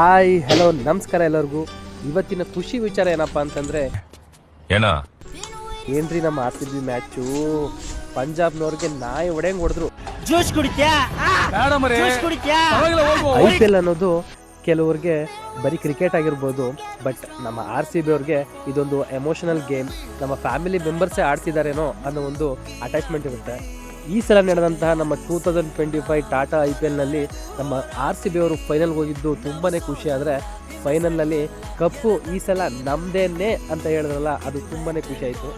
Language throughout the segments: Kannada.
ಹಾಯ್ ಹಲೋ ನಮಸ್ಕಾರ ಎಲ್ಲರಿಗೂ. ಇವತ್ತಿನ ಖುಷಿ ವಿಚಾರ ಏನಪ್ಪ ಅಂತಂದ್ರೆ ಏನ? ಏನ್ರಿ ನಮ್ಮ ಆರ್ ಸಿ ಬಿ ಮ್ಯಾಚು? ಪಂಜಾಬ್ನವ್ರಿಗೆ ನಾಯಿ ಒಡೆಯಂಗ್ ಹೊಡೆದ್ರು. ಜ್ಯೂಸ್ ಕುಡಿತ್ಯಾ? ಜ್ಯೂಸ್ ಕುಡಿತ್ಯಾ? ಐ ಪಿ ಎಲ್ ಅನ್ನೋದು ಕೆಲವ್ರಿಗೆ ಬರೀ ಕ್ರಿಕೆಟ್ ಆಗಿರ್ಬೋದು ಬಟ್ ನಮ್ಮ ಆರ್ ಸಿ ಬಿ ಅವ್ರಿಗೆ ಇದೊಂದು ಎಮೋಷನಲ್ ಗೇಮ್ ನಮ್ಮ ಫ್ಯಾಮಿಲಿ ಮೆಂಬರ್ಸೇ ಆಡ್ತಿದಾರೇನೋ ಅನ್ನೋ ಒಂದು ಅಟ್ಯಾಚ್ಮೆಂಟ್ ಇರುತ್ತೆ. ಈ ಸಲ ನಡೆದಂತಹ ನಮ್ಮ two thousand twenty five Tata I P ಎಲ್ನಲ್ಲಿ ನಮ್ಮ ಆರ್ ಸಿ ಬಿ ಅವರು ಫೈನಲ್ಗೆ ಹೋಗಿದ್ದು ತುಂಬಾ ಖುಷಿ. ಆದರೆ ಫೈನಲ್ನಲ್ಲಿ ಕಪ್ಪು ಈ ಸಲ ನಮ್ಮದೇನೆ ಅಂತ ಹೇಳಿದ್ರಲ್ಲ, ಅದು ತುಂಬಾ ಖುಷಿ ಆಯಿತು.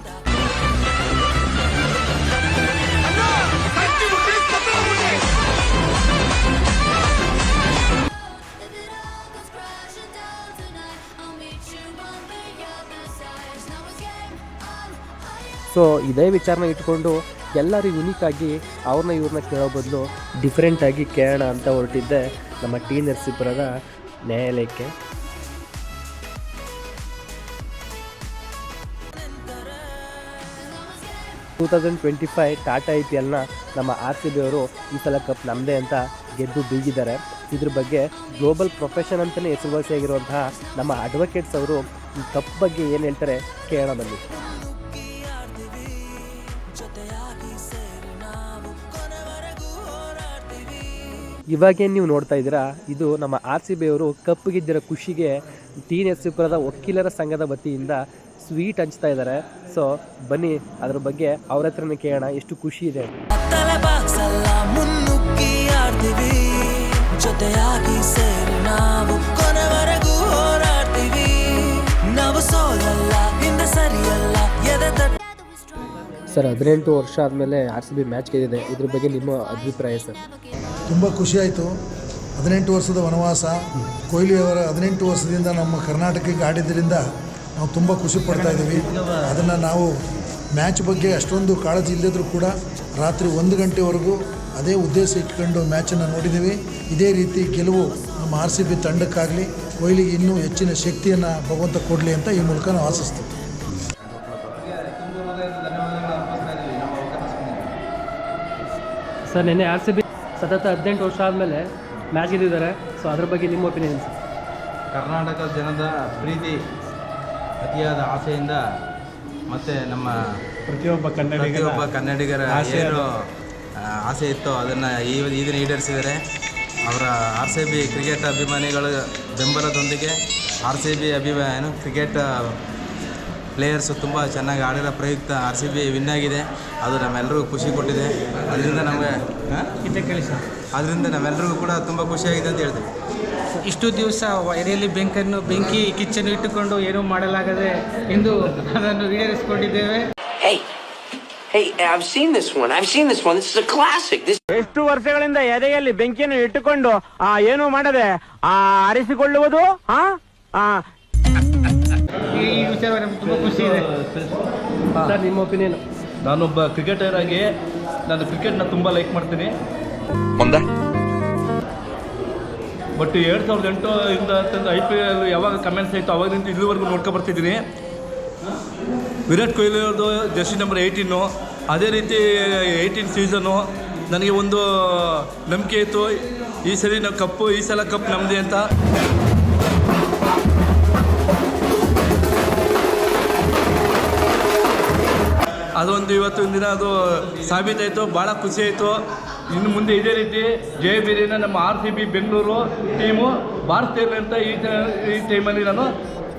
ಸೊ ಇದೇ ವಿಚಾರನ ಇಟ್ಕೊಂಡು ಎಲ್ಲರೂ ಯುನೀಕ್ ಆಗಿ ಅವ್ರನ್ನ ಇವ್ರನ್ನ ಕೇಳೋ ಬದಲು ಡಿಫ್ರೆಂಟಾಗಿ ಕೇಳೋಣ ಅಂತ ಹೊರಟಿದ್ದೆ ನಮ್ಮ ಟಿ ನರಸೀಪುರದ ನ್ಯಾಯಾಲಯಕ್ಕೆ. Two thousand twenty five Tata I P ಎಲ್ನ ನಮ್ಮ ಆರ್ ಸಿ ಬಿ ಅವರು ಈ ಸಲ ಕಪ್ ನಮ್ಮದೇ ಅಂತ ಗೆದ್ದು ಬೀಗಿದ್ದಾರೆ. ಇದ್ರ ಬಗ್ಗೆ ಗ್ಲೋಬಲ್ ಪ್ರೊಫೆಷನ್ ಅಂತಲೇ ಹೆಸರುವಾಸಿಯಾಗಿರುವಂತಹ ನಮ್ಮ ಅಡ್ವೊಕೇಟ್ಸ್ ಅವರು ಈ ಕಪ್ ಬಗ್ಗೆ ಏನು ಹೇಳ್ತಾರೆ ಕೇಳೋಣ ಬನ್ನಿ. ಇವಾಗೇನು ನೀವು ನೋಡ್ತಾ ಇದ್ದೀರಾ ಇದು ನಮ್ಮ ಆರ್ ಸಿ ಬಿ ಅವರು ಕಪ್ಪು ಗೆದ್ದಿರೋ ಖುಷಿಗೆ ಟಿ ನರಸೀಪುರದ ವಕೀಲರ ಸಂಘದ ವತಿಯಿಂದ ಸ್ವೀಟ್ ಹಂಚ್ತಾ ಇದ್ದಾರೆ. ಸೊ ಬನ್ನಿ ಅದ್ರ ಬಗ್ಗೆ ಅವ್ರ ಹತ್ರನೇ ಕೇಳೋಣ ಎಷ್ಟು ಖುಷಿ ಇದೆ ಅಂತ. ತಲೆ ಬಾಗ್ಸಲ್ಲ ಮುನ್ನುಗ್ಗಿ ಆಡ್ತೀವಿ. ಜೊತೆಯಾಗಿ ಸೇರಿ ನಾವು ಕೊನೆವರೆಗೂ ಹೋರಾಡ್ತೀವಿ. ನಾವು ಸೋಲಲ್ಲ ಹಿಂದೆ ಸರಿಯಲ್ಲ ಎದೆ ಸರ್ ಹದಿನೆಂಟು ವರ್ಷ ಆದಮೇಲೆ ಆರ್ ಸಿ ಬಿ ಮ್ಯಾಚ್ ಗೆದ್ದಿದೆ. ಇದ್ರ ಬಗ್ಗೆ ನಿಮ್ಮ ಅಭಿಪ್ರಾಯ ಸರ್ ತುಂಬ ಖುಷಿಯಾಯಿತು ಹದಿನೆಂಟು ವರ್ಷದ ವನವಾಸ, ಕೊಹ್ಲಿಯವರ ಹದಿನೆಂಟು ವರ್ಷದಿಂದ ನಮ್ಮ ಕರ್ನಾಟಕಕ್ಕೆ ಆಡಿದ್ದರಿಂದ ನಾವು ತುಂಬ ಖುಷಿ ಪಡ್ತಾ ಇದ್ದೀವಿ. ಅದನ್ನು ನಾವು ಮ್ಯಾಚ್ ಬಗ್ಗೆ ಅಷ್ಟೊಂದು ಕಾಳಜಿ ಇಲ್ಲದಿದ್ರೂ ಕೂಡ ರಾತ್ರಿ ಒಂದು ಗಂಟೆವರೆಗೂ ಅದೇ ಉದ್ದೇಶ ಇಟ್ಕೊಂಡು ಮ್ಯಾಚನ್ನು ನೋಡಿದ್ದೀವಿ. ಇದೇ ರೀತಿ ಗೆಲುವು ನಮ್ಮ ಆರ್ ಸಿ ಬಿ ತಂಡಕ್ಕಾಗಲಿ, ಕೊಹ್ಲಿಗೆ ಇನ್ನೂ ಹೆಚ್ಚಿನ ಶಕ್ತಿಯನ್ನು ಭಗವಂತ ಕೊಡಲಿ ಅಂತ ಈ ಮೂಲಕ ನಾವು ಆಶಿಸ್ತೀವಿ. ಸರ್, ನಿನ್ನೆ ಆರ್ ಸಿ ಬಿ ಸತತ ಹದಿನೆಂಟು ವರ್ಷ ಆದಮೇಲೆ ಮ್ಯಾಚ್ ಗೆದ್ದಿದ್ದಾರೆ. ಸೊ ಅದ್ರ ಬಗ್ಗೆ ನಿಮ್ಮ ಒಪಿನಿಯನ್ ಸರ್ ಕರ್ನಾಟಕ ಜನದ ಪ್ರೀತಿ ಅತಿಯಾದ ಆಸೆಯಿಂದ ಮತ್ತು ನಮ್ಮ ಪ್ರತಿಯೊಬ್ಬ ಪ್ರತಿಯೊಬ್ಬ ಕನ್ನಡಿಗರ ಏನು ಆಸೆ ಇತ್ತು ಅದನ್ನು ಈ ದಿನ ಈಡೇರಿಸಿದ್ದಾರೆ. ಅವರ ಆರ್ ಸಿ ಬಿ ಕ್ರಿಕೆಟ್ ಅಭಿಮಾನಿಗಳ ಬೆಂಬಲದೊಂದಿಗೆ ಆರ್ ಸಿ ಬಿ ಅಭಿಮಾ ಏನು ಕ್ರಿಕೆಟ್ ಪ್ಲೇಯರ್ಸು ತುಂಬ ಚೆನ್ನಾಗಿ ಆಡಿರೋ ಪ್ರಯುಕ್ತ ಆರ್ ಸಿ ಬಿ ವಿನ್ ಆಗಿದೆ. ಅದು ನಮ್ಮೆಲ್ಲರಿಗೂ ಖುಷಿ ಕೊಟ್ಟಿದೆ. ಅದರಿಂದ ನಮಗೆ ಅದರಿಂದ ನಮ್ಮೆಲ್ಲರಿಗೂ ಕೂಡ ತುಂಬ ಖುಷಿಯಾಗಿದೆ ಅಂತ ಹೇಳ್ತೀವಿ ಇಷ್ಟು ದಿವಸ ಎರೆಯಲ್ಲಿ ಬೆಂಕನ್ನು ಬೆಂಕಿ ಕಿಚ್ಚನ್ನು ಇಟ್ಟುಕೊಂಡು ಏನೂ ಮಾಡಲಾಗದೆ ಎಂದು ಅದನ್ನು ಈಡೇರಿಸಿಕೊಂಡಿದ್ದೇವೆ ಎಷ್ಟು ವರ್ಷಗಳಿಂದ ಎದೆಯಲ್ಲಿ ಬೆಂಕಿಯನ್ನು ಇಟ್ಟುಕೊಂಡು ಆ ಏನು ಮಾಡದೆ ಆ ಅರಿಸಿಕೊಳ್ಳುವುದು ಆ ಆ ಈ ವಿಚಾರ ನಮ್ಗೆ ತುಂಬ ಖುಷಿ ಇದೆ. ಸರ್ ನಿಮ್ಮ ಒಪಿನಿಯನ್ ನಾನೊಬ್ಬ ಕ್ರಿಕೆಟರ್ ಆಗಿ ನಾನು ಕ್ರಿಕೆಟ್ನ ತುಂಬ ಲೈಕ್ ಮಾಡ್ತೀನಿ. ಬಟ್ ಎರಡು ಸಾವಿರದ ಎಂಟು ಇಂದ ಅಂತಂದು ಐ ಪಿ ಎಲ್ ಯಾವಾಗ ಕಮೆಂಟ್ಸ್ ಆಯಿತು ಅವಾಗಿಂದ ಇಲ್ಲಿವರೆಗೂ ನೋಡ್ಕೊ ಬರ್ತಿದ್ದೀನಿ. ವಿರಾಟ್ ಕೊಹ್ಲಿ ಅವ್ರದ್ದು ಜರ್ಸಿ ನಂಬರ್ ಏಯ್ಟೀನು ಅದೇ ರೀತಿ ಏಯ್ಟೀನ್ ಸೀಸನು ನನಗೆ ಒಂದು ನಂಬಿಕೆ ಇತ್ತು. ಈ ಸರಿ ನಾವು ಕಪ್ಪು ಈ ಸಲ ಕಪ್ ನಮ್ಮದೇ ಅಂತ. ಅದೊಂದು ಇವತ್ತಿನ ದಿನ ಅದು ಸಾಬೀತಾಯಿತು ಭಾಳ ಖುಷಿ ಆಯಿತು ಇನ್ನು ಮುಂದೆ ಇದೇ ರೀತಿ ಜಯ ಬಿರಿನ ನಮ್ಮ R C B Bengaluru team ಭಾರತೀಯ ಅಂತ ಈ ಈ ಟೈಮಲ್ಲಿ ನಾನು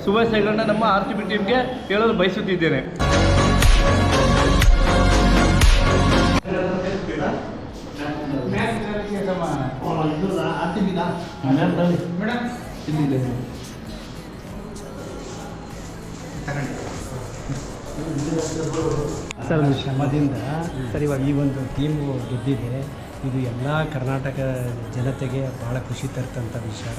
ಶುಭಾಶಯಗಳನ್ನ ನಮ್ಮ ಆರ್ ಸಿ ಬಿ ಟೀಮ್ಗೆ ಹೇಳಲು ಬಯಸುತ್ತಿದ್ದೇನೆ. ಸರ್, ಒಂದು ಶ್ರಮದಿಂದ ಸರಿ ಈ ಒಂದು ಟೀಮು ಗೆದ್ದಿದೆ. ಇದು ಎಲ್ಲ ಕರ್ನಾಟಕ ಜನತೆಗೆ ಭಾಳ ಖುಷಿ ತರ್ತಂಥ ವಿಚಾರ.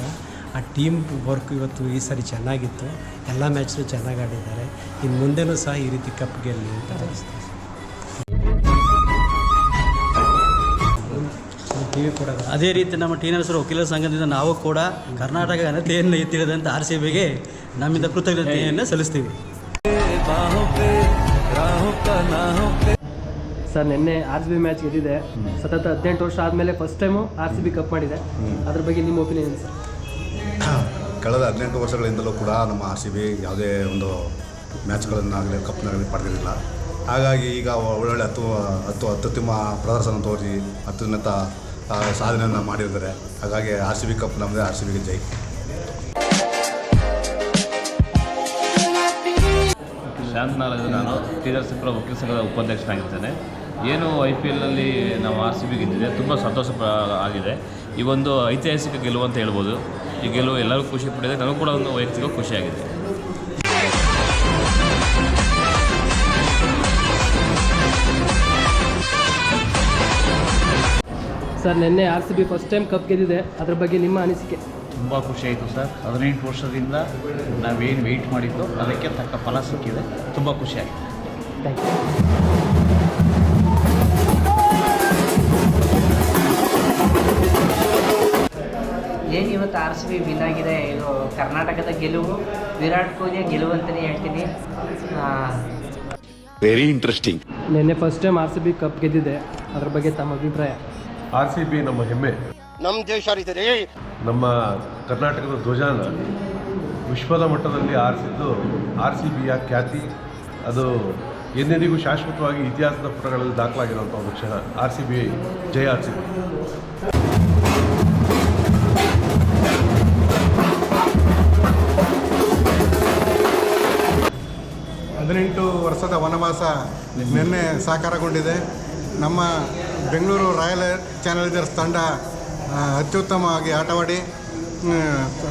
ಆ ಟೀಮ್ ವರ್ಕ್ ಇವತ್ತು ಈ ಸರಿ ಚೆನ್ನಾಗಿತ್ತು. ಎಲ್ಲ ಮ್ಯಾಚ್ನೂ ಚೆನ್ನಾಗಿ ಆಡಿದ್ದಾರೆ. ಇನ್ನು ಮುಂದೆನೂ ಸಹ ಈ ರೀತಿ ಕಪ್ ಗೆಲ್ಲಿ ಅಂತ ಅನಿಸ್ತು ಟಿ ವಿ ಕೂಡ ಅದೇ ರೀತಿ ನಮ್ಮ ಟಿ ನರಸರು ವಕೀಲರ ಸಂಘದಿಂದ ನಾವು ಕೂಡ ಕರ್ನಾಟಕ ಘನತೆಯನ್ನು ಎತ್ತಿಡಿದಂಥ ಆರ್ ಸಿ ಬಿಗೆ ನಮ್ಮಿಂದ ಕೃತಜ್ಞತೆಯನ್ನು ಸಲ್ಲಿಸ್ತೀವಿ. ಸರ್, ನಿನ್ನೆ ಆರ್ ಸಿ ಬಿ ಮ್ಯಾಚ್ ಗೆದ್ದಿದೆ. ಸತತ ಹದಿನೆಂಟು ವರ್ಷ ಆದಮೇಲೆ first time R C B cup ಮಾಡಿದೆ. ಅದ್ರ ಬಗ್ಗೆ ನಿಮ್ಮ ಒಪಿನಿಯನ್ ಸರ್? ಕಳೆದ ಹದಿನೆಂಟು ವರ್ಷಗಳಿಂದಲೂ ಕೂಡ ನಮ್ಮ ಆರ್ ಸಿ ಬಿ ಯಾವುದೇ ಒಂದು ಮ್ಯಾಚ್ಗಳನ್ನಾಗಲಿ ಕಪ್ನಾಗಲಿ ಪಡೆದಿರಲಿಲ್ಲ. ಹಾಗಾಗಿ ಈಗ ಒಳ್ಳೊಳ್ಳೆ ಹತ್ತು ಹತ್ತು, ಅತ್ಯುತ್ತಮ ಪ್ರದರ್ಶನ ತೋರಿಸಿ, ಅತ್ಯುನ್ನತ ಸಾಧನೆಯನ್ನು ಮಾಡಿದ್ದಾರೆ. ಹಾಗಾಗಿ ಆರ್ ಸಿ ಬಿ ಕಪ್ ನಮ್ಮದೇ ಆರ್ ಸಿ ಬಿಗೆ ಜೈ. ಶಾಂತನಾರಾಯಣ ನಾನು ಶ್ರೀಧರಸಿಪುರ ವಕೀಲ ಸಂಘದ ಉಪಾಧ್ಯಕ್ಷನಾಗಿದ್ದೇನೆ. ಏನು ಐ ಪಿ ಎಲ್ನಲ್ಲಿ ನಾವು ಆರ್ ಸಿ ಬಿ ಗೆದ್ದಿದೆ ತುಂಬ ಸಂತೋಷ ಆಗಿದೆ. ಈ ಒಂದು ಐತಿಹಾಸಿಕ ಗೆಲುವು ಅಂತ ಹೇಳ್ಬೋದು. ಈ ಗೆಲುವು ಎಲ್ಲರಿಗೂ ಖುಷಿ ಪಡಿದೆ ನನಗೂ ಕೂಡ ಒಂದು ವೈಯಕ್ತಿಕ ಖುಷಿಯಾಗಿದೆ ಸರ್, ನಿನ್ನೆ R C B first time cup ಗೆದ್ದಿದೆ. ಅದ್ರ ಬಗ್ಗೆ ನಿಮ್ಮ ಅನಿಸಿಕೆ? ತುಂಬ ಖುಷಿ ಆಯಿತು ಸರ್. ಹದಿನೆಂಟು ವರ್ಷದಿಂದ ನಾವೇನು ವೆಯ್ಟ್ ಮಾಡಿದ್ದು ಅದಕ್ಕೆ ತಕ್ಕ ಫಲ ಸಿಕ್ಕಿದೆ. ತುಂಬ ಖುಷಿಯಾಯಿತು ಥ್ಯಾಂಕ್ ಯು ಏನು ಇವತ್ತು ಆರ್ ಸಿ ಬಿ ವಿನ್ ಆಗಿದೆ? ಇದು ಕರ್ನಾಟಕದ ಗೆಲುವು ವಿರಾಟ್ ಕೊಹ್ಲಿಯ ಗೆಲುವು ಅಂತಲೇ ಹೇಳ್ತೀನಿ. ವೆರಿ ಇಂಟ್ರೆಸ್ಟಿಂಗ್ ನಿನ್ನೆ first time R C B cup ಗೆದ್ದಿದೆ. ಅದ್ರ ಬಗ್ಗೆ ತಮ್ಮ ಅಭಿಪ್ರಾಯ? ಆರ್ ಸಿ ಬಿ ನಮ್ಮ ಹೆಮ್ಮೆ. ನಮ್ಮ ದೇಶ ನಮ್ಮ ಕರ್ನಾಟಕದ ಧ್ವಜಾನ ವಿಶ್ವದ ಮಟ್ಟದಲ್ಲಿ ಆರಿಸಿದ್ದು ಆರ್ ಸಿ ಬಿಯ ಖ್ಯಾತಿ. ಅದು ಎಂದೆಂದಿಗೂ ಶಾಶ್ವತವಾಗಿ ಇತಿಹಾಸದ ಪುಟಗಳಲ್ಲಿ ದಾಖಲಾಗಿರುವಂಥ ಒಂದು ಕ್ಷಣ. ಆರ್ ಸಿ ಬಿ ಜಯ ಆರ್ ಸಿ ಬಿ. ಹದಿನೆಂಟು ವರ್ಷದ ವನವಾಸ ನಿನ್ನೆ ಸಾಕಾರಗೊಂಡಿದೆ. ನಮ್ಮ ಬೆಂಗಳೂರು ರಾಯಲ್ ಚಾನಲ್ ತಂಡ ಅತ್ಯುತ್ತಮವಾಗಿ ಆಟವಾಡಿ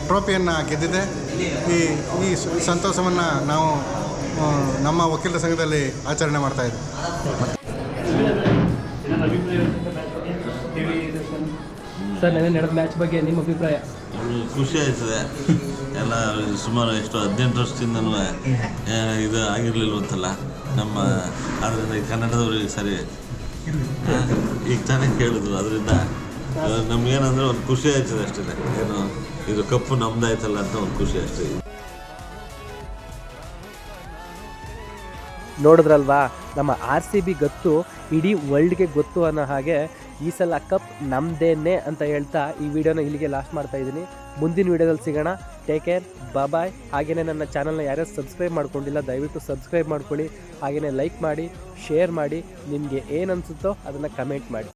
ಟ್ರೋಫಿಯನ್ನು ಗೆದ್ದಿದೆ. ಈ ಈ ಸಂತೋಷವನ್ನು ನಾವು ನಮ್ಮ ವಕೀಲರ ಸಂಘದಲ್ಲಿ ಆಚರಣೆ ಮಾಡ್ತಾ ಇದ್ದೀವಿ ಸರ್ ನೆನೆ ನಡೆದ ಮ್ಯಾಚ್ ಬಗ್ಗೆ ನಿಮ್ಮ ಅಭಿಪ್ರಾಯ? ಖುಷಿ ಆಯ್ತದೆ. ಎಲ್ಲ ಸುಮಾರು ಎಷ್ಟು ಹದಿನೆಂಟು ವರ್ಷದಿಂದನೂ ಇದು ಆಗಿರಲಿಲ್ವಂತಲ್ಲ. ನಮ್ಮ ಆದ್ದರಿಂದ ಈ ಕನ್ನಡದವ್ರಿಗೆ ಸರಿ ಈಗ ತಾನೇ ಕೇಳಿದ್ರು. ಅದರಿಂದ ನಮಗೇನಂದ್ರೆ ಒಂದು ಖುಷಿ ಆಯ್ತದೆ ಅಷ್ಟೇ. ಏನು ಇದು ಕಪ್ಪು ನಮ್ದಾಯ್ತಲ್ಲ ಅಂತ ಒಂದು ಖುಷಿ ಅಷ್ಟೇ. ನೋಡಿದ್ರಲ್ವಾ, ನಮ್ಮ ಆರ್ ಸಿ ಬಿ ಗೊತ್ತು, ಇಡೀ ವರ್ಲ್ಡ್ಗೆ ಗೊತ್ತು ಅನ್ನೋ ಹಾಗೆ ಈ ಸಲ ಕಪ್ ನಮ್ದೇನೆ ಅಂತ ಹೇಳ್ತಾ ಈ ವಿಡಿಯೋನ ಇಲ್ಲಿಗೆ ಲಾಸ್ಟ್ ಮಾಡ್ತಾ ಇದ್ದೀನಿ. ಮುಂದಿನ ವಿಡಿಯೋದಲ್ಲಿ ಸಿಗೋಣ. ಟೇಕ್ ಕೇರ್ ಬಾಯ್ ಹಾಗೆಯೇ ನನ್ನ ಚಾನಲ್ನ ಯಾರ್ಯಾರು ಸಬ್ಸ್ಕ್ರೈಬ್ ಮಾಡ್ಕೊಂಡಿಲ್ಲ, ದಯವಿಟ್ಟು ಸಬ್ಸ್ಕ್ರೈಬ್ ಮಾಡ್ಕೊಳ್ಳಿ. ಹಾಗೆಯೇ ಲೈಕ್ ಮಾಡಿ ಶೇರ್ ಮಾಡಿ. ನಿಮಗೆ ಏನು ಅನಿಸುತ್ತೋ ಅದನ್ನು ಕಮೆಂಟ್ ಮಾಡಿ.